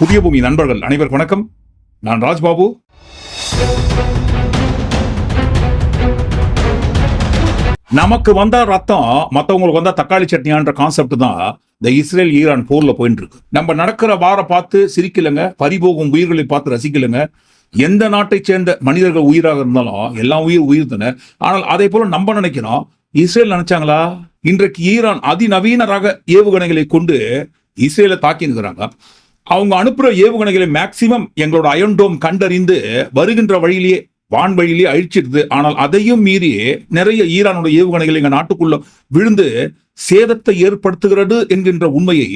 புதிய பூமி நண்பர்கள் அனைவருக்கும் வணக்கம். நான் ராஜ்பாபு. நமக்கு வந்தா ரத்தம் மற்றவங்களுக்கு வந்தா தக்காளி சட்னியான்ற கான்செப்ட் தான் இந்த இஸ்ரேல் ஈரான் போர்ல போயிட்டு இருக்கு நம்ம நடக்கிற வார பார்த்து சிரிக்கலங்க பறிபோகும் உயிர்களை பார்த்து ரசிக்கலங்க. எந்த நாட்டை சேர்ந்த மனிதர்கள் உயிராக இருந்தாலும் எல்லாம் உயிர் உயிர் தானே. ஆனால் அதே போல நம்ம நினைக்கிறோம் இஸ்ரேல் நினைச்சாங்களா? இன்றைக்கு ஈரான் அதிநவீன ரக ஏவுகணைகளை கொண்டு இஸ்ரேலை தாக்கி இருக்கிறாங்க அவங்க அனுப்புகிற ஏவுகணைகளை மேக்சிமம் எங்களோட அயன்டோம் கண்டறிந்து வருகின்ற வழியிலேயே வான் வழியிலேயே அழிச்சிடுது. ஆனால் அதையும் மீறி நிறைய ஈரானோட ஏவுகணைகள் எங்கள் நாட்டுக்குள்ள விழுந்து சேதத்தை ஏற்படுத்துகிறது என்கின்ற உண்மையை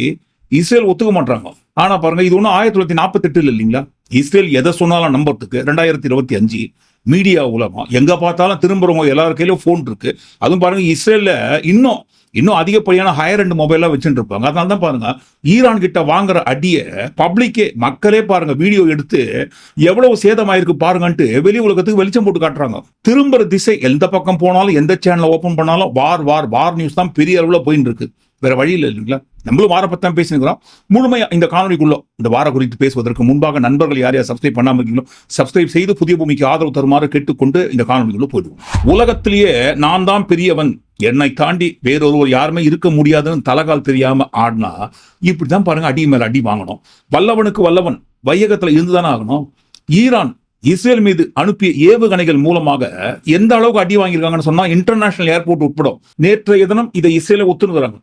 இஸ்ரேல் ஒத்துக்க மாட்டாங்க ஆனா பாருங்க இது ஒன்றும் ஆயிரத்தி தொள்ளாயிரத்தி நாற்பத்தி எட்டுல இல்லைங்களா? இஸ்ரேல் எதை சொன்னாலும் நம்புறதுக்கு ரெண்டாயிரத்தி இருபத்தி அஞ்சு மீடியா உலகம் எங்க பார்த்தாலும் திரும்புறவங்க எல்லார் கையிலும் ஃபோன் இருக்கு. அதுவும் பாருங்க இஸ்ரேல்ல இன்னும் இன்னும் அதிகப்படியான ஹையர் அண்ட் மொபைல்லாம் வச்சுட்டு இருப்பாங்க. அதனால தான் பாருங்க ஈரான் கிட்ட வாங்குற அடியை பப்ளிக்கே மக்களே பாருங்க வீடியோ எடுத்து எவ்வளவு சேதமாயிருக்கு பாருங்கன்ட்டு வெளி உலகத்துக்கு வெளிச்சம் போட்டு காட்டுறாங்க. திரும்புற திசை எந்த பக்கம் போனாலும் எந்த சேனலை ஓப்பன் பண்ணாலும் வார் வார் வார் நியூஸ் தான் பெரிய அளவுல போயின்னு இருக்கு. வேற வழி இல்லை இல்லைங்களா? நம்மளும் வார பேசினுக்கிறோம். முழுமையா இந்த காணொலிக்குள்ள இந்த வார குறித்து பேசுவதற்கு முன்பாக நண்பர்கள் யார் யார் சப்ஸ்கிரைப் பண்ணாம இருக்கீங்களோ சப்ஸ்கிரைப் செய்து புதிய பூமிக்கு ஆதரவு தருமாறு கேட்டுக்கொண்டு இந்த காணொலிக்குள்ள போயிடுவோம். உலகத்திலேயே நான் தான் பெரியவன். என்னை தாண்டி வேறொருவர் யாருமே இருக்க முடியாதுன்னு தலகால் தெரியாம ஆடினா இப்படிதான் பாருங்க அடி மேல அடி வாங்கணும். வல்லவனுக்கு வல்லவன். வையகத்துல இருந்துதானே ஆகணும். ஈரான் இஸ்ரேல் மீது அனுப்பிய ஏவுகணைகள் மூலமாக எந்த அளவுக்கு அடி வாங்கியிருக்காங்கன்னு சொன்னா இன்டர்நேஷனல் ஏர்போர்ட் உட்படும். நேற்றைய தினம் இதை இஸ்ரேல ஒத்துணுறாங்க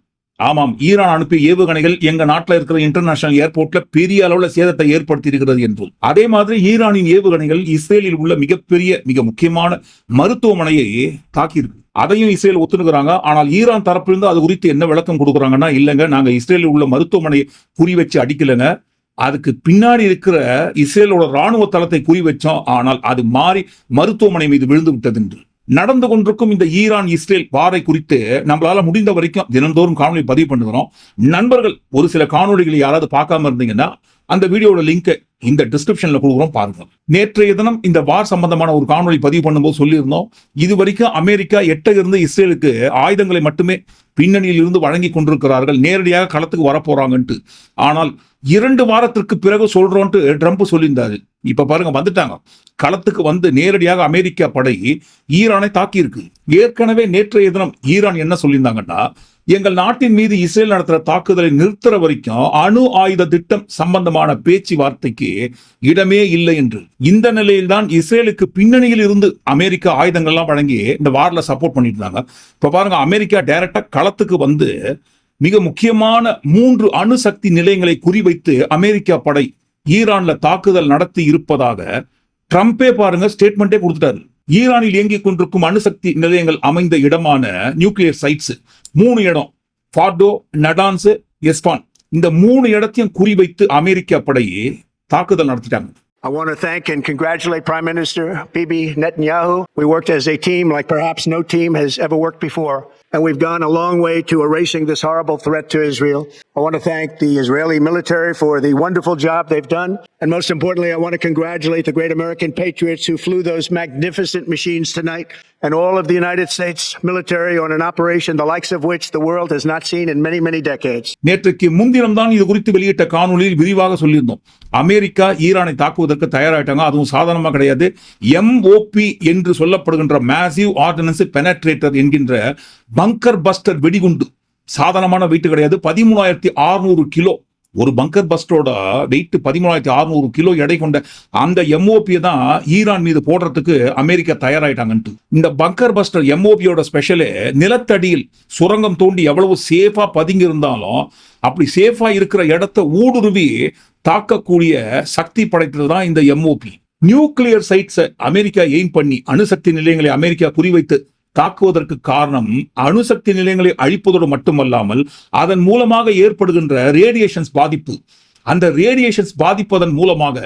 ஆமாம் ஈரான் அனுப்பிய ஏவுகணைகள் எங்க நாட்டில் இருக்கிற இன்டர்நேஷனல் ஏர்போர்ட்ல பெரிய அளவுல சேதத்தை ஏற்படுத்தி இருக்கிறது என்றும். அதே மாதிரி ஈரானின் ஏவுகணைகள் இஸ்ரேலில் உள்ள மிகப்பெரிய மிக முக்கியமான மருத்துவமனையை தாக்கியிருக்கு. அதையும் இஸ்ரேல் ஒத்துணுகிறாங்க. ஆனால் ஈரான் தரப்பிலிருந்து அது குறித்து என்ன விளக்கம் கொடுக்குறாங்கன்னா இல்லைங்க நாங்க இஸ்ரேலில் உள்ள மருத்துவமனையை குறி வச்சு அடிக்கலைங்க. அதுக்கு பின்னாடி இருக்கிற இஸ்ரேலோட ராணுவ தளத்தை குறி வச்சோம். ஆனால் அது மாறி மருத்துவமனை மீது விழுந்து விட்டது என்று. நடந்து கொண்டிருக்கும் இந்த ஈரான் இஸ்ரேல் வாரை குறித்து நம்மளால முடிந்த வரைக்கும் தினந்தோறும் காணொலி பதிவு பண்ணுகிறோம் நண்பர்கள் ஒரு சில காணொலிகளை யாராவது பார்க்காம இருந்தீங்கன்னா அந்த வீடியோட லிங்க் இந்த டிஸ்கிரிப்ஷன்ல கொடுக்குறோம் பாருங்க. நேற்றைய தினம் இந்த வார் சம்பந்தமான ஒரு காணொலி பதிவு பண்ணும்போது சொல்லியிருந்தோம் இது வரைக்கும் அமெரிக்கா எட்ட இருந்து இஸ்ரேலுக்கு ஆயுதங்களை மட்டுமே பின்னணியில் இருந்து வழங்கி கொண்டிருக்கிறார்கள் நேரடியாக களத்துக்கு வரப்போறாங்கன்ட்டு ஆனால் இரண்டு வாரத்திற்கு பிறகு சொல்றோன்ட்டு ட்ரம்ப் சொல்லியிருந்தாரு. இப்ப பாருங்க வந்துட்டாங்க. களத்துக்கு வந்து நேரடியாக அமெரிக்கா படை ஈரானை தாக்கியிருக்கு. ஏற்கனவே நேற்றைய தினம் ஈரான் என்ன சொல்லியிருந்தாங்கன்னா எங்கள் நாட்டின் மீது இஸ்ரேல் நடத்துற தாக்குதலை நிறுத்துற வரைக்கும் அணு ஆயுத திட்டம் சம்பந்தமான பேச்சுவார்த்தைக்கு இடமே இல்லை என்று. இந்த நிலையில்தான் இஸ்ரேலுக்கு பின்னணியில் இருந்து அமெரிக்கா ஆயுதங்கள்லாம் வழங்கி இந்த வாரில் சப்போர்ட் பண்ணிட்டு இருந்தாங்க. இப்ப பாருங்க அமெரிக்கா டைரக்டா களத்துக்கு வந்து மிக முக்கியமான மூன்று அணுசக்தி நிலையங்களை குறிவைத்து அமெரிக்கா படை ஈரான்ல தாக்குதல் நடத்தி இருப்பதாக ட்ரம்பே பாருங்க ஸ்டேட்மெண்டே கொடுத்துட்டாரு ஈரானில் இயங்கிக் கொண்டிருக்கும் அணுசக்தி நிலையங்கள் அமைந்த இடமான நியூக்ளியர் சைட்ஸ் மூணு இடம் ஃபார்டோ நடான்ஸ் எஸ்பான் இந்த மூணு இடத்தையும் குறிவைத்து அமெரிக்கா படை தாக்குதல் நடத்திட்டாங்க I want to thank and congratulate Prime Minister Bibi Netanyahu. We worked as a team like perhaps no team has ever worked before. And we've gone a long way to erasing this horrible threat to Israel. I want to thank the Israeli military for the wonderful job they've done. And most importantly, I want to congratulate the great American patriots who flew those magnificent machines tonight and all of the United States military on an operation the likes of which the world has not seen in many, many decades. நேற்றுக்கு முன்தினம் தான் இது குறித்து வெளியிட்ட காணொலியில் விரிவாக சொல்லியிருந்தோம் America ஈரானை தாக்குவதற்கு தயாராயிட்டாங்க அதுவும் சாதாரணமாக கிடையாது எம்ஓபி என்று சொல்லப்படுகின்ற மேசிவ் ஆர்டினன்ஸ் பெனட்ரேட்டர் என்கின்ற பங்கர் பஸ்டர் வெடிகுண்டு சாதாரணமான வெயிட் கிடையாது. பதிமூணாயிரத்தி அறுநூறு கிலோ. ஒரு பங்கர் பஸ்டோட வெயிட் பதிமூணாயிரத்தி அறுநூறு கிலோ எடை கொண்ட அந்த எம்ஓபியை தான் ஈரான் மீது போடுறதுக்கு அமெரிக்கா தயாராயிட்டாங்கன்ட்டு. இந்த பங்கர் பஸ்டர் எம்ஓபியோட ஸ்பெஷலு நிலத்தடியில் சுரங்கம் தோண்டி எவ்வளவு சேஃபாக பதுங்கி இருந்தாலும் அப்படி சேஃபாக இருக்கிற இடத்த ஊடுருவி தாக்கக்கூடிய சக்தி படைத்தது தான் இந்த எம்ஓபி நியூக்ளியர் சைட்ஸை அமெரிக்கா எய்ம் பண்ணி அணுசக்தி நிலையங்களை அமெரிக்கா குறிவைத்து தாக்குவதற்கு காரணம் அணுசக்தி நிலையங்களை அழிப்பதோடு மட்டுமல்லாமல் அதன் மூலமாக ஏற்படுகின்ற ரேடியேஷன்ஸ் பாதிப்பு. அந்த ரேடியேஷன்ஸ் பாதிப்பதன் மூலமாக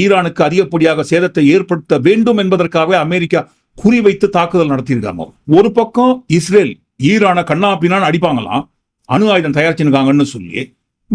ஈரானுக்கு அதிகப்படியாக சேதத்தை ஏற்படுத்த வேண்டும் என்பதற்காகவே அமெரிக்கா குறிவைத்து தாக்குதல் நடத்தியிருக்காங்க. ஒரு பக்கம் இஸ்ரேல் ஈரானை கண்ணா பின்னான்னு அடிப்பாங்களாம். அணு ஆயுதம் தயாரிச்சுருக்காங்கன்னு சொல்லி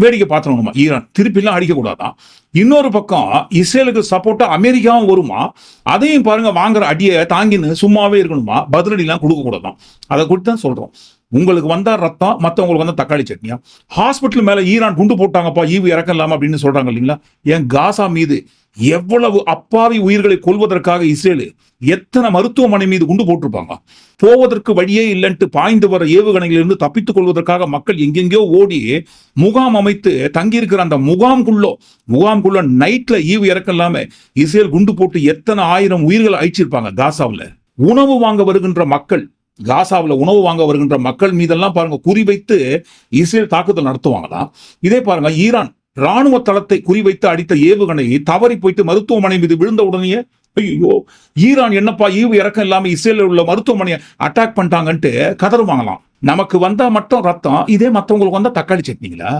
வேடிக்கை பார்த்துடணுமா ஈரான் திருப்பிலாம் அடிக்கக்கூடாதான். இன்னொரு பக்கம் இஸ்ரேலுக்கு சப்போர்ட்டாக அமெரிக்காவும் வருமா? அதையும் பாருங்க வாங்குற அடியை தாங்கின்னு சும்மாவே இருக்கணுமா? பதிலடிலாம் கொடுக்கக்கூடாதான். அதை குறித்து தான் சொல்கிறோம் உங்களுக்கு வந்தா ரத்தம் மற்றவங்களுக்கு வந்தால் தக்காளி சட்னியா? ஹாஸ்பிட்டல் மேலே ஈரான் குண்டு போட்டாங்கப்பா ஈவு இறக்கம் இல்லாமல் அப்படின்னு சொல்கிறாங்க இல்லைங்களா? ஏன் காசா மீது எவ்வளவு அப்பாவி உயிர்களை கொள்வதற்காக இஸ்ரேலு எத்தனை மருத்துவமனை மீது குண்டு போட்டிருப்பாங்க? போவதற்கு வழியே இல்லைன்ட்டு பாய்ந்து வர ஏவுகணைகளிலிருந்து தப்பித்துக் கொள்வதற்காக மக்கள் எங்கெங்கேயோ ஓடி முகாம் அமைத்து தங்கியிருக்கிற அந்த முகாம்குள்ளோ முகாம்குள்ள நைட்ல ஈவு இறக்கம் இல்லாம இஸ்ரேல் குண்டு போட்டு எத்தனை ஆயிரம் உயிர்களை அழிச்சிருப்பாங்க காசாவில்? உணவு வாங்க வருகின்ற மக்கள் காசாவில் உணவு வாங்க வருகின்ற மக்கள் மீதெல்லாம் பாருங்க குறிவைத்து இஸ்ரேல் தாக்குதல் நடத்துவாங்களாம். இதே பாருங்க ஈரான். ராணுவ தளத்தை குறிவைத்து அடித்த ஏவுகணையை தவறி போயிட்டு மருத்துவமனை மீது விழுந்த உடனேயே ஐயோ ஈரான் என்னப்பா ஈவு இறக்கம் இல்லாம இஸ்ரேலில் உள்ள மருத்துவமனையை அட்டாக் பண்ணிட்டாங்கன்ட்டு கதறுவாங்களாம் நமக்கு வந்தா மட்டும் ரத்தம் இதே மத்தவங்களுக்கு வந்தா தக்காளி சட்னிங்களா?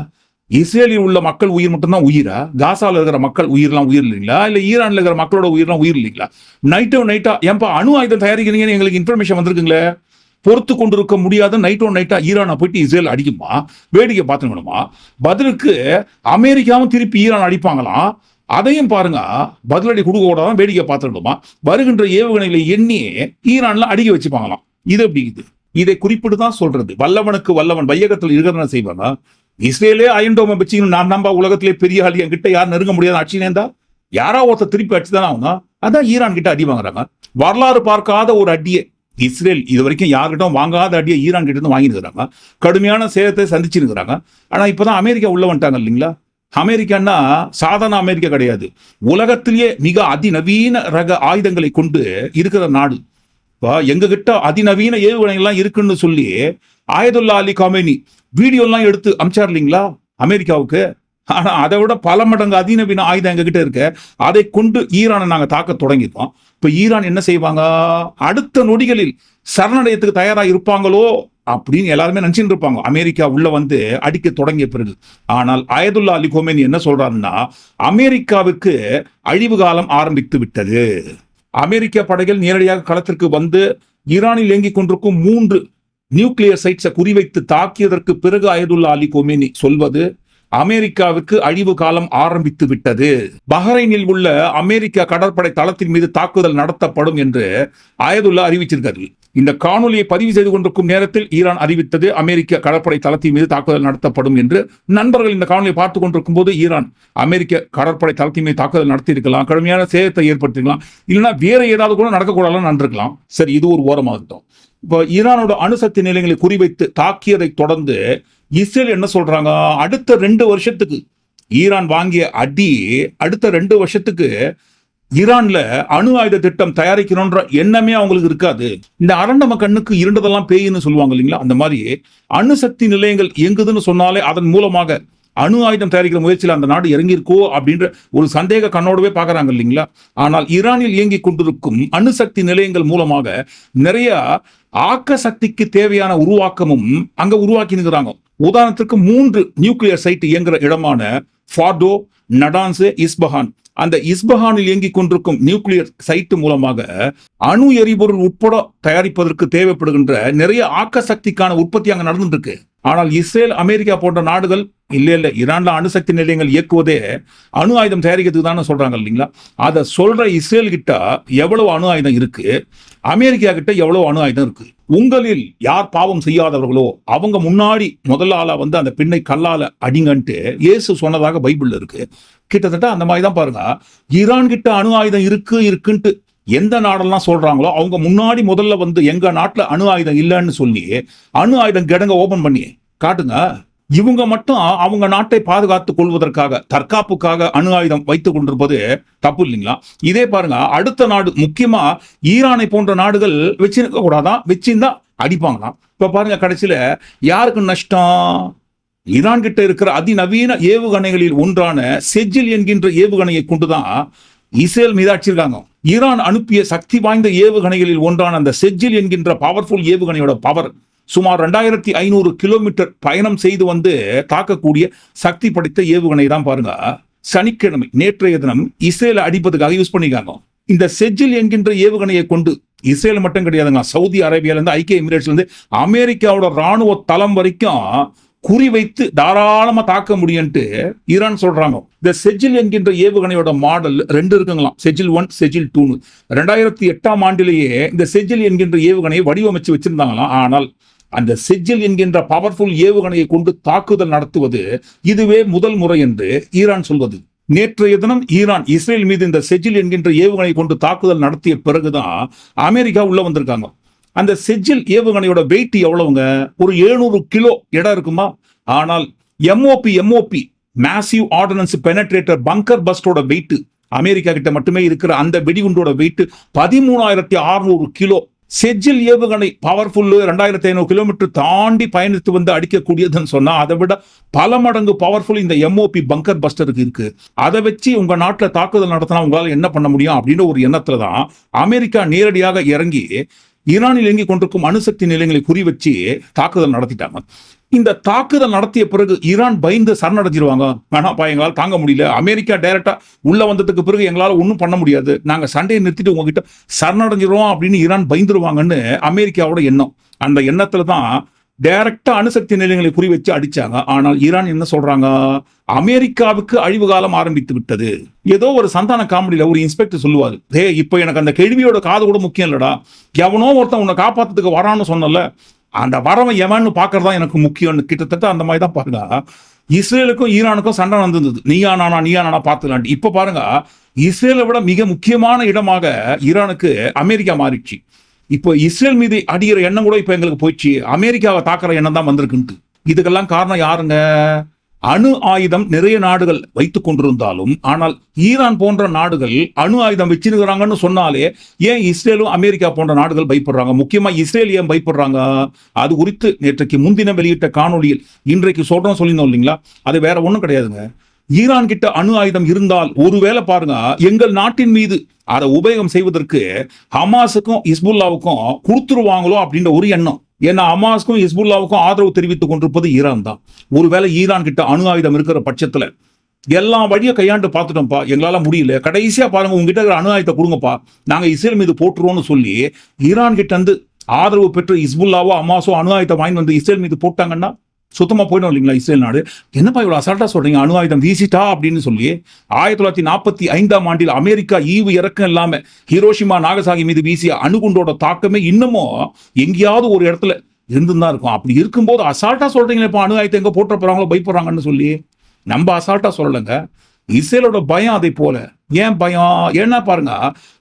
இஸ்ரேலில் உள்ள மக்கள் உயிர் மட்டும்தான் உயிரா? காசால இருக்கிற மக்கள் உயிர்லாம் உயிர் இல்லைங்களா? இல்ல ஈரான்ல இருக்கிற மக்களோட உயிர்லாம் உயிர் இல்லைங்களா? நைட்டோ நைட்டா ஏன்பா அணு ஆயுதம் தயாரிக்கிறீங்கன்னு எங்களுக்கு இன்ஃபர்மேஷன் வந்திருக்குங்களே? பொறுத்து கொண்டிருக்க முடியாத நைட்டோ நைட்டா ஈரானை போயிட்டு இஸ்ரேல் அடிக்குமா? வேடிக்கை பார்த்துக்கணுமா பதிலுக்கு அமெரிக்காவும் திருப்பி ஈரான் அடிப்பாங்களாம். அதையும் பாருங்க. பதிலடி கொடுக்க கூடாதான் வேடிக்கை பார்த்துக்கணுமா வருகின்ற ஏவுகணைகளை எண்ணி ஈரான்ல அடிக்க வச்சுப்பாங்களாம். இது எப்படி இது? இதை குறிப்பிட்டு தான் சொல்றது. வல்லவனுக்கு வல்லவன் வையகத்தில் இருக்கிறன செய்வாங்க இஸ்ரேலே அயன்டோமை வச்சுக்கணும் நான் நம்ப உலகத்திலே பெரிய ஆள் என்கிட்ட யார் நெருங்க முடியாத அடிச்சுனேந்தா யாரா ஒருத்தர் திருப்பி அடிச்சுதானே ஆகணும். அதான் ஈரான் கிட்ட அடி வாங்குறாங்க. வரலாறு பார்க்காத ஒரு அடியை. இஸ்ரேல் இது வரைக்கும் யார்கிட்டும் வாங்காத அடியை ஈரான் கிட்ட இருந்து வாங்கியிருக்கிறாங்க கடுமையான சேதத்தை சந்திச்சிருக்கிறாங்க ஆனா இப்பதான் அமெரிக்கா உள்ள வந்துட்டாங்க இல்லைங்களா? அமெரிக்கான்னா சாதாரண அமெரிக்கா கிடையாது. உலகத்திலேயே மிக அதிநவீன ரக ஆயுதங்களை கொண்டு இருக்கிற நாடு. இப்போ எங்க கிட்ட அதிநவீன ஏவுகணைகள்லாம் இருக்குன்னு சொல்லி ஆயதுல்லா அலி காமேனி வீடியோலாம் எடுத்து அமிச்சார் இல்லைங்களா? அமெரிக்காவுக்கு. ஆனா அதை விட பல மடங்கு அதிநவீன ஆயுதம் எங்ககிட்ட இருக்கு. அதை கொண்டு ஈரானை நாங்கள் தாக்க தொடங்கிட்டோம் இப்போ ஈரான் என்ன செய்வாங்க? அடுத்த நொடிகளில் சரணடையத்துக்கு தயாராக இருப்பாங்களோ அப்படின்னு எல்லாருமே நினைச்சிட்டு இருப்பாங்க. அமெரிக்கா உள்ள வந்து அடிக்க தொடங்கிய பிறகு. ஆனால் அயதுல்லா அலி கோமேனி என்ன சொல்றாருன்னா அமெரிக்காவுக்கு அழிவு காலம் ஆரம்பித்து விட்டது. அமெரிக்க படைகள் நேரடியாக களத்திற்கு வந்து ஈரானில் இயங்கிக் கொண்டிருக்கும் மூன்று நியூக்ளியர் சைட்ஸை குறிவைத்து தாக்கியதற்கு பிறகு அயதுல்லா அலி கோமேனி சொல்வது அமெரிக்காவுக்கு அழிவு காலம் ஆரம்பித்து விட்டது. பஹ்ரைனில் உள்ள அமெரிக்க கடற்படை தளத்தின் மீது தாக்குதல் நடத்தப்படும் என்று அயதுல்லா அறிவிச்சிருக்காரு இந்த காணொலியை பதிவு செய்து கொண்டிருக்கும் நேரத்தில் ஈரான் அறிவித்தது அமெரிக்க கடற்படை தளத்தின் மீது தாக்குதல் நடத்தப்படும் என்று. நண்பர்கள் இந்த காணொலியை பார்த்து கொண்டிருக்கும் போது ஈரான் அமெரிக்க கடற்படை தளத்தின் மீது தாக்குதல் நடத்தியிருக்கலாம். கடுமையான சேதத்தை ஏற்படுத்திருக்கலாம் இல்லைன்னா வேற ஏதாவது கூட நடக்கக்கூடாதுன்னு நடந்திருக்கலாம் சரி இது ஒரு ஓரமாகட்டும். இப்போ ஈரானோட அணுசக்தி நிலையங்களை குறிவைத்து தாக்கியதை தொடர்ந்து இஸ்ரேல் என்ன சொல்றாங்க? அடுத்த ரெண்டு வருஷத்துக்கு ஈரான் வாங்கிய அடி அடுத்த ரெண்டு வருஷத்துக்கு ஈரான்ல அணு ஆயுத திட்டம் தயாரிக்கணும்ன்ற எண்ணமே அவங்களுக்கு இருக்காது. இந்த அரண்டம கண்ணுக்கு இருண்டதெல்லாம் பேயின்னு சொல்லுவாங்க இல்லைங்களா? அந்த மாதிரி அணுசக்தி நிலையங்கள் இயங்குதுன்னு சொன்னாலே அதன் மூலமாக அணு ஆயுதம் தயாரிக்கிற முயற்சியில் அந்த நாடு இறங்கியிருக்கோ அப்படின்ற ஒரு சந்தேக கண்ணோடவே பார்க்குறாங்க இல்லைங்களா? ஆனால் ஈரானில் இயங்கிக் கொண்டிருக்கும் அணுசக்தி நிலையங்கள் மூலமாக நிறைய ஆக்க சக்திக்கு தேவையான உருவாக்கமும் அங்க உருவாக்கினுங்கிறாங்க உதாரணத்திற்கு மூன்று நியூக்ளியர் சைட் இயங்குற இடமான ஃபார்டோ நடான்சு இஸ்பஹான். அந்த இஸ்பஹானில் இயங்கிக் கொண்டிருக்கும் நியூக்ளியர் சைட் மூலமாக அணு எரிபொருள் உட்பட தயாரிப்பதற்கு தேவைப்படுகின்ற நிறைய ஆக்க சக்திக்கான உற்பத்தி அங்கே நடந்துட்டு ஆனால் இஸ்ரேல் அமெரிக்கா போன்ற நாடுகள் இல்லை இல்லை ஈரான்ல அணுசக்தி நிலையங்கள் இயக்குவதே அணு ஆயுதம் தயாரிக்கிறதுக்கு தானே சொல்றாங்க இல்லைங்களா? அதை சொல்ற இஸ்ரேல் கிட்ட எவ்வளவு அணு ஆயுதம் இருக்கு? அமெரிக்கா கிட்ட எவ்வளவு அணு ஆயுதம் இருக்கு? உங்களில் யார் பாவம் செய்யாதவர்களோ அவங்க முன்னாடி முதல் ஆளா வந்து அந்த பெண்ணை கல்லால அடிங்கன்ட்டு இயேசு சொன்னதாக பைபிள் இருக்கு. கிட்டத்தட்ட அந்த மாதிரி தான் பாருங்க. ஈரான் கிட்ட அணு ஆயுதம் இருக்கு இருக்குன்ட்டு எந்த நாடெல்லாம் சொல்றாங்களோ அவங்க முன்னாடி முதல்ல வந்து எங்க நாட்டில் அணு ஆயுதம் இல்லைன்னு சொல்லி அணு ஆயுதம் கிடங்க ஓபன் பண்ணி காட்டுங்க. இவங்க மட்டும் அவங்க நாட்டை பாதுகாத்துக் கொள்வதற்காக தற்காப்புக்காக அணு ஆயுதம் வைத்துக் கொண்டிருப்பது தப்பு இல்லைங்களா? இதே பாருங்க அடுத்த நாடு முக்கியமா ஈரானை போன்ற நாடுகள் வச்சிருக்க கூடாதான் வச்சிருந்தா அடிப்பாங்களாம். இப்ப பாருங்க கடைசியில யாருக்கு நஷ்டம்? ஈரான் கிட்ட இருக்கிற அதிநவீன ஏவுகணைகளில் ஒன்றான செஜில் என்கின்ற ஏவுகணையை கொண்டுதான் இஸ்ரேல் மீது அடிச்சிருக்காங்க. ஈரான் அனுப்பிய சக்தி வாய்ந்த ஏவுகணைகளில் ஒன்றான அந்த செஜில் என்கின்ற பவர்ஃபுல் ஏவுகணையோட பவர் சுமார் ரெண்டாயிரத்தி ஐநூறு கிலோமீட்டர் பயணம் செய்து வந்து தாக்கக்கூடிய சக்தி படைத்த ஏவுகணை தான் பாருங்க. சனிக்கிழமை நேற்றைய தினம் இஸ்ரேலை அடிப்பதுக்காக யூஸ் பண்ணிக்காங்க இந்த செஜில் என்கின்ற ஏவுகணையை கொண்டு இஸ்ரேல் மட்டும் கிடையாதுங்க சவுதி அரேபியாலேருந்து ஐக்கிய எமிரேட்ஸ்லேருந்து அமெரிக்காவோட ராணுவ தளம் வரைக்கும் குறிவைத்து தாராளமா தாக்க முடியும்ட்டு ஈரான் சொல்றாங்க. இந்த செஜில் என்கின்ற ஏவுகணையோட மாடல் ரெண்டு இருக்குங்களாம். செஜில் ஒன் செஜில் டூன்னு. ரெண்டாயிரத்தி எட்டாம் ஆண்டிலேயே இந்த செஜில் என்கின்ற ஏவுகணையை வடிவமைச்சு வச்சிருந்தாங்களாம். ஆனால் அந்த செஜில் என்கின்ற பவர்ஃபுல் ஏவுகணையை கொண்டு தாக்குதல் நடத்துவது இதுவே முதல் முறை என்று ஈரான் சொல்வது. நேற்றைய தினம் ஈரான் இஸ்ரேல் மீது இந்த செஜில் என்கின்ற ஏவுகணை கொண்டு தாக்குதல் நடத்திய பிறகுதான் அமெரிக்கா உள்ள வந்திருக்காங்க. அந்த செஜில் ஏவுகணையோட வெயிட் எவ்வளவுங்க? ஒரு 700 கிலோ இடம் இருக்குமா? ஆனால் MOP MOP massive ordnance penetrator bunker பஸ்டோட weight America கிட்ட மட்டுமே இருக்கிற அந்த வெடிகுண்டோட வெயிட் பதிமூணாயிரத்தி அறுநூறு கிலோ. செஜில் ஏவுகணை பவர்ஃபுல் ரெண்டாயிரத்தி ஐநூறு கிலோமீட்டர் தாண்டி பயணித்து வந்து அடிக்கக்கூடியதுன்னு சொன்னா அதை விட பல மடங்கு பவர்ஃபுல் இந்த எம்ஓபி பங்கர் பஸ்டருக்கு இருக்கு. அதை வச்சு உங்க நாட்டில் தாக்குதல் நடத்தினா உங்களால் என்ன பண்ண முடியும் அப்படின்னு ஒரு எண்ணத்துல தான் அமெரிக்கா நேரடியாக இறங்கி ஈரானில் இயங்கி கொண்டிருக்கும் அணுசக்தி நிலையங்களை குறிவச்சு தாக்குதல் நடத்திட்டாங்க. இந்த தாக்குதல் நடத்திய பிறகு ஈரான் பயந்து சரணடைஞ்சிருவாங்க. வேணாப்பா எங்களால் தாங்க முடியல. அமெரிக்கா டைரக்டா உள்ள வந்ததுக்கு பிறகு எங்களால் ஒன்றும் பண்ண முடியாது. நாங்க சண்டையை நிறுத்திட்டு உங்ககிட்ட சரணடைஞ்சிருவோம் அப்படின்னு ஈரான் பயந்துருவாங்கன்னு அமெரிக்காவோட எண்ணம். அந்த எண்ணத்துல தான் டைரக்டா அணுசக்தி நிலையங்களை குறி வச்சு அடிச்சாங்க. ஆனால் ஈரான் என்ன சொல்றாங்க? அமெரிக்காவுக்கு அழிவு காலம் ஆரம்பித்து விட்டது. ஏதோ ஒரு சந்தான காமெடியில ஒரு இன்ஸ்பெக்டர் சொல்லுவாரு. ஏ இப்போ எனக்கு அந்த கேள்வியோட காது கூட முக்கியம் இல்லடா. எவனோ ஒருத்தன் உன்னை காப்பாத்துறதுக்கு வரான்னு சொன்னல அந்த வரவன் எவன்னு தான் எனக்கு முக்கியம்னு கிட்டத்தட்ட அந்த மாதிரி தான் பாருங்க இஸ்ரேலுக்கும் ஈரானுக்கும் சண்டை நடந்திருந்தது. நீயா நானா நீயா நானா பார்த்துலான்ட்டு. இப்போ பாருங்க இஸ்ரேலை விட மிக முக்கியமான இடமாக ஈரானுக்கு அமெரிக்கா மாறிடுச்சு. இப்போ இஸ்ரேல் மீது அடிக்கிற எண்ணம் கூட இப்போ எங்களுக்கு போயிடுச்சு. அமெரிக்காவை தாக்குற எண்ணம் தான் வந்திருக்குன்ட்டு. இதுக்கெல்லாம் காரணம் யாருங்க? அணு ஆயுதம் நிறைய நாடுகள் வைத்துக் கொண்டிருந்தாலும் ஆனால் ஈரான் போன்ற நாடுகள் அணு ஆயுதம் வச்சிருக்கிறாங்கன்னு சொன்னாலே ஏன் இஸ்ரேலும் அமெரிக்கா போன்ற நாடுகள் பயப்படுறாங்க? முக்கியமா இஸ்ரேல் ஏன் பயப்படுறாங்க? அது குறித்து நேற்றைக்கு முன்தினம் வெளியிட்ட காணொளியில் இன்றைக்கு சொல்றோம் சொல்லியிருந்தோம் இல்லைங்களா? அது வேற ஒன்றும் கிடையாதுங்க. ஈரான் கிட்ட அணு ஆயுதம் இருந்தால் ஒருவேளை பாருங்க எங்கள் நாட்டின் மீது அதை உபயோகம் செய்வதற்கு ஹமாஸுக்கும் இஸ்புல்லாவுக்கும் கொடுத்துருவாங்களோ அப்படின்ற ஒரு எண்ணம். ஏன்னா ஹமாஸுக்கும் இஸ்புல்லாவுக்கும் ஆதரவு தெரிவித்துக் கொண்டிருப்பது ஈரான் தான். ஒருவேளை ஈரான் கிட்ட அணு ஆயுதம் இருக்கிற பட்சத்துல எல்லா வழியை கையாண்டு பார்த்துட்டோம்ப்பா எங்களால முடியல. கடைசியா பாருங்க உங்ககிட்ட இருக்கிற அணு ஆயுதத்தை கொடுங்கப்பா நாங்க இஸ்ரேல் மீது போட்டுருவோம்னு சொல்லி ஈரான் கிட்ட இருந்து ஆதரவு பெற்று இஸ்புல்லாவோ அமாஸோ அணு ஆயுதத்தை வாங்கி வந்து இஸ்ரேல் மீது போட்டாங்கன்னா சுத்தமாக போயிடும் இல்லைங்களா இஸ்ரேல் நாடு? என்னப்பா இவ்வளோ அசால்ட்டாக சொல்கிறீங்க அணு ஆயுதம் வீசிட்டா அப்படின்னு சொல்லி ஆயிரத்தி தொள்ளாயிரத்தி நாற்பத்தி ஐந்தாம் ஆண்டில் அமெரிக்கா ஈவு இறக்கம் இல்லாமல் ஹீரோஷிமா நாகசாகி மீது வீசிய அணுகுண்டோட தாக்கமே இன்னமும் எங்கேயாவது ஒரு இடத்துல இருந்துதான் தான் இருக்கும். அப்படி இருக்கும்போது அசால்ட்டாக சொல்கிறீங்களே இப்போ அணு ஆயுதம் எங்கே போட்டு போகிறாங்களோ பயப்படுறாங்கன்னு சொல்லி? நம்ம அசால்ட்டாக சொல்லலைங்க. இஸ்ரேலோட பயம் அதை போல. ஏன் பயம்? ஏன்னா பாருங்க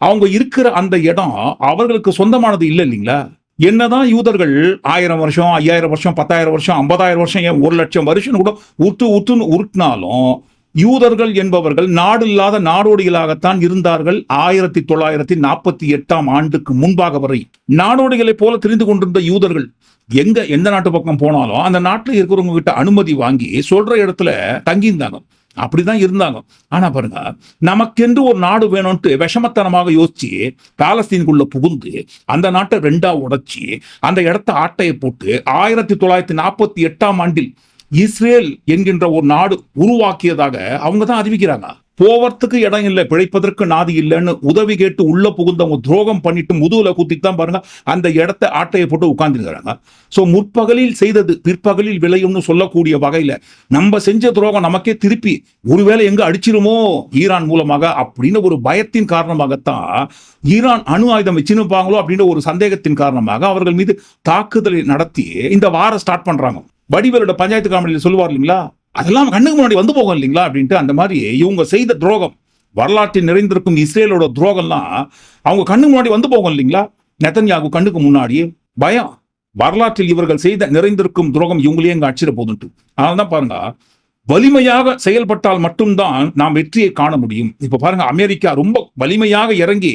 அவங்க இருக்கிற அந்த இடம் அவர்களுக்கு சொந்தமானது இல்லை இல்லைங்களா? என்னதான் யூதர்கள் ஆயிரம் வருஷம் ஐயாயிரம் வருஷம் பத்தாயிரம் வருஷம் ஐம்பதாயிரம் வருஷம் ஏன் ஒரு லட்சம் வருஷம் கூட உத்து உத்துன்னு உருட்டினாலும் யூதர்கள் என்பவர்கள் நாடு இல்லாத நாடோடிகளாகத்தான் இருந்தார்கள் ஆயிரத்தி தொள்ளாயிரத்தி நாற்பத்தி எட்டாம் ஆண்டுக்கு முன்பாக வரை. நாடோடிகளைப் போல தெரிந்து கொண்டிருந்த யூதர்கள் எங்க எந்த நாட்டு பக்கம் போனாலும் அந்த நாட்டில் இருக்கிறவங்க கிட்ட அனுமதி வாங்கி சொல்ற இடத்துல தங்கியிருந்தாங்க. அப்படிதான் இருந்தாங்க. ஆனா பாருங்க நமக்கென்று ஒரு நாடு வேணும்ட்டு விஷமத்தனமாக யோசிச்சு பாலஸ்தீனுக்குள்ள புகுந்து அந்த நாட்டை ரெண்டா உடைச்சி அந்த இடத்த ஆட்டையை போட்டு ஆயிரத்தி தொள்ளாயிரத்தி நாற்பத்தி எட்டாம் ஆண்டில் இஸ்ரேல் என்கின்ற ஒரு நாடு உருவாக்கியதாக அவங்க தான் அறிவிக்கிறாங்க. போவறதுக்கு இடம் இல்லை பிழைப்பதற்கு நாதி இல்லைன்னு உதவி கேட்டு உள்ள புகுந்தவங்க துரோகம் பண்ணிட்டு முதுகுல குத்திட்டு தான் பாருங்க அந்த இடத்த ஆட்டையை போட்டு உட்கார்ந்துருக்கிறாங்க. ஸோ முற்பகலில் செய்தது பிற்பகலில் விளையும்னு சொல்லக்கூடிய வகையில நம்ம செஞ்ச துரோகம் நமக்கே திருப்பி ஒருவேளை எங்க அடிச்சிருமோ ஈரான் மூலமாக அப்படின்னு ஒரு பயத்தின் காரணமாகத்தான் ஈரான் அணு ஆயுதம் வச்சிருப்பாங்களோ அப்படின்ற ஒரு சந்தேகத்தின் காரணமாக அவர்கள் மீது தாக்குதலை நடத்தி இந்த வாரம் ஸ்டார்ட் பண்றாங்க. வடிவேலோட பஞ்சாயத்து காமெடியில் சொல்லுவார் இல்லைங்களா? அதெல்லாம் கண்ணுக்கு முன்னாடி வந்து போகும் இல்லைங்களா அப்படின்ட்டு அந்த மாதிரி இவங்க செய்த துரோகம் வரலாற்றில் நிறைந்திருக்கும் இஸ்ரேலோட துரோகம்லாம் அவங்க கண்ணுக்கு முன்னாடி வந்து போகும் இல்லைங்களா? நெத்தன்யாகு கண்ணுக்கு முன்னாடி பயம். வரலாற்றில் இவர்கள் செய்த நிறைந்திருக்கும் துரோகம் இவங்களே எங்க அச்சிட போதுன்ட்டு அதனால தான் பாருங்க வலிமையாக செயல்பட்டால் மட்டும்தான் நாம் வெற்றியை காண முடியும். இப்போ பாருங்க அமெரிக்கா ரொம்ப வலிமையாக இறங்கி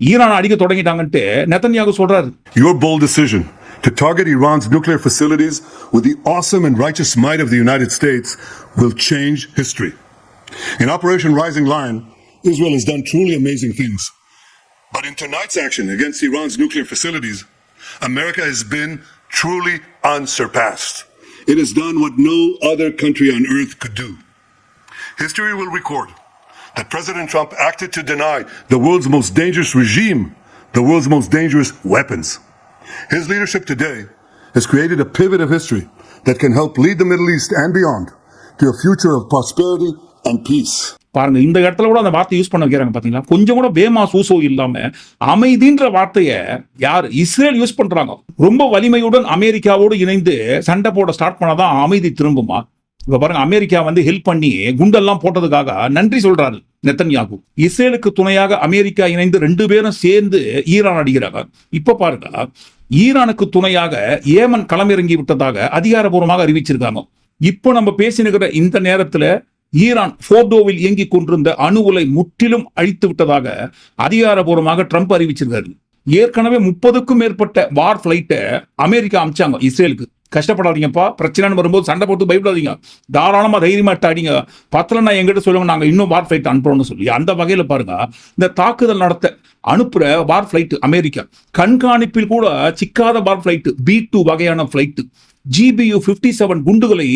ஈரான் அடிக்க தொடங்கிட்டாங்கன்ட்டு நெத்தன்யாகு சொல்றாரு. Your bold decision to target Iran's nuclear facilities with the awesome and righteous might of the United States will change history. In Operation Rising Lion, Israel has done truly amazing things. But in tonight's action against Iran's nuclear facilities, America has been truly unsurpassed. It has done what no other country on earth could do. History will record that President Trump acted to deny the world's most dangerous regime the world's most dangerous weapons. His leadership today has created a pivot of history that can help lead the Middle East and beyond to a future of prosperity and peace. பாருங்க இந்த இடத்துல கூட அந்த வார்த்தை use பண்ண வைக்கிறாங்க பாத்தீங்களா? கொஞ்சம் கூட பேமா சூசோ இல்லாம அமைதின்ற வார்த்தைய யார்? இஸ்ரேல் யூஸ் பண்றாங்க. ரொம்ப வலிமையுடன் அமெரிக்காவோடு இணைந்து சண்டை போட ஸ்டார்ட் பண்ணாதான் அமைதி திரும்புமா? இப்ப பாருங்க அமெரிக்கா வந்து ஹெல்ப் பண்ணி குண்டெல்லாம் போட்டதுக்காக நன்றி சொல்றாரு நெத்தன்யாகு. இஸ்ரேலுக்கு துணையாக அமெரிக்கா இணைந்து ரெண்டு பேரும் சேர்ந்து ஈரான் அடிக்கிறாங்க. இப்ப பாருங்க ஈரானுக்கு துணையாக ஏமன் களமிறங்கி விட்டதாக அதிகாரபூர்வமாக அறிவிச்சிருக்காங்க. இப்போ நம்ம பேசினுக்கிற இந்த நேரத்துல ஈரான் போர்டோவில் இயங்கிக் கொண்டிருந்த அணு உலை முற்றிலும் அழித்து விட்டதாக அதிகாரபூர்வமாக ட்ரம்ப் அறிவிச்சிருக்காரு. ஏற்கனவே முப்பதுக்கும் மேற்பட்ட வார் பிளைட்டை அமெரிக்கா அமிச்சாங்க இஸ்ரேலுக்கு. கஷ்டப்படாதீங்கப்பா. பிரச்சனைன்னு வரும்போது சண்டை போட்டு பயப்படாதீங்க. தாராளமாக தைரியமா அடிங்க. பத்தலன்னா எங்கிட்ட சொல்லுவாங்க நாங்கள் இன்னும் வார் ஃப்ளைட் அனுப்புறோம்னு சொல்லி. அந்த வகையில் பாருங்க இந்த தாக்குதல் நடத்த அனுப்புகிற வார் ஃப்ளைட்டு அமெரிக்கா. கண்காணிப்பில் கூட சிக்காத வார் ஃப்ளைட்டு பி டூ வகையான ஃப்ளைட்டு ஜிபியு ஃபிஃப்டி செவன் குண்டுகளை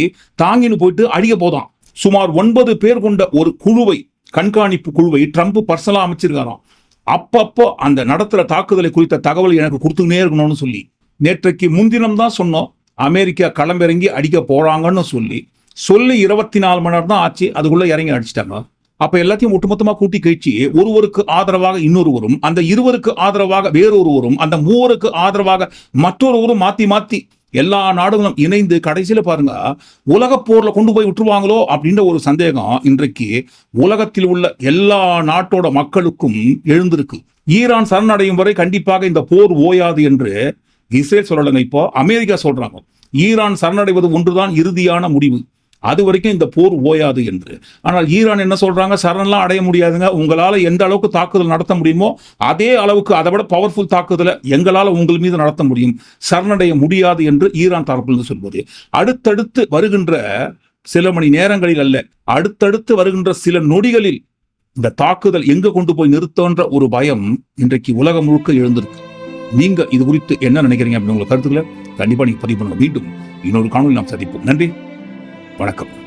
தாங்கின்னு போயிட்டு அடிக்க போதான். சுமார் ஒன்பது பேர் கொண்ட ஒரு குழுவை கண்காணிப்பு குழுவை ட்ரம்ப் பர்சனலாக அமைச்சிருக்காராம். அப்பப்போ அந்த நடத்துகிற தாக்குதலை குறித்த தகவல் எனக்கு கொடுத்துக்கினே இருக்கணும்னு சொல்லி. நேற்றைக்கு முன்தினம் தான் சொன்னோம். அமெரிக்கா களமிறங்கி அடிக்க போகிறாங்கன்னு சொல்லி சொல்லி இருபத்தி நாலு மணி நேரம் தான் ஆச்சு. அதுக்குள்ளே இறங்கி அடிச்சிட்டாங்க. அப்போ எல்லாத்தையும் ஒட்டுமொத்தமாக கூட்டி கழிச்சு ஒருவருக்கு ஆதரவாக இன்னொருவரும் அந்த இருவருக்கு ஆதரவாக வேறொருவரும் அந்த மூவருக்கு ஆதரவாக மற்றொருவரும் மாற்றி மாத்தி எல்லா நாடுகளும் இணைந்து கடைசியில பாருங்க உலக போர்ல கொண்டு போய் விட்டுருவாங்களோ அப்படின்ற ஒரு சந்தேகம் இன்றைக்கு உலகத்தில் உள்ள எல்லா நாட்டோட மக்களுக்கும் எழுந்திருக்கு. ஈரான் சரணடையும் வரை கண்டிப்பாக இந்த போர் ஓயாது என்று இஸ்ரேல் சொல்லலைங்க இப்போ அமெரிக்கா சொல்றாங்க. ஈரான் சரணடைவது ஒன்றுதான் இறுதியான முடிவு. அது வரைக்கும் இந்த போர் ஓயாது என்று. ஆனால் ஈரான் என்ன சொல்றாங்க? சரணெல்லாம் அடைய முடியாதுங்க. உங்களால் எந்த அளவுக்கு தாக்குதல் நடத்த முடியுமோ அதே அளவுக்கு அதை விட பவர்ஃபுல் தாக்குதலை எங்களால் உங்கள் மீது நடத்த முடியும். சரணடைய முடியாது என்று ஈரான் தரப்பிலிருந்து சொல்வது. அடுத்தடுத்து வருகின்ற சில மணி நேரங்களில் அல்ல அடுத்தடுத்து வருகின்ற சில நொடிகளில் இந்த தாக்குதல் எங்க கொண்டு போய் நிறுத்தன்ற ஒரு பயம் இன்றைக்கு உலகம் முழுக்க எழுந்திருக்கு. நீங்க இது குறித்து என்ன நினைக்கிறீங்க அப்படின்னு உங்களை கருத்துக்களை கண்டிப்பா நீங்க பதிவு பண்ணுங்க மீண்டும் இன்னொரு காணொலி நாம் சந்திப்போம். நன்றி. வணக்கம்.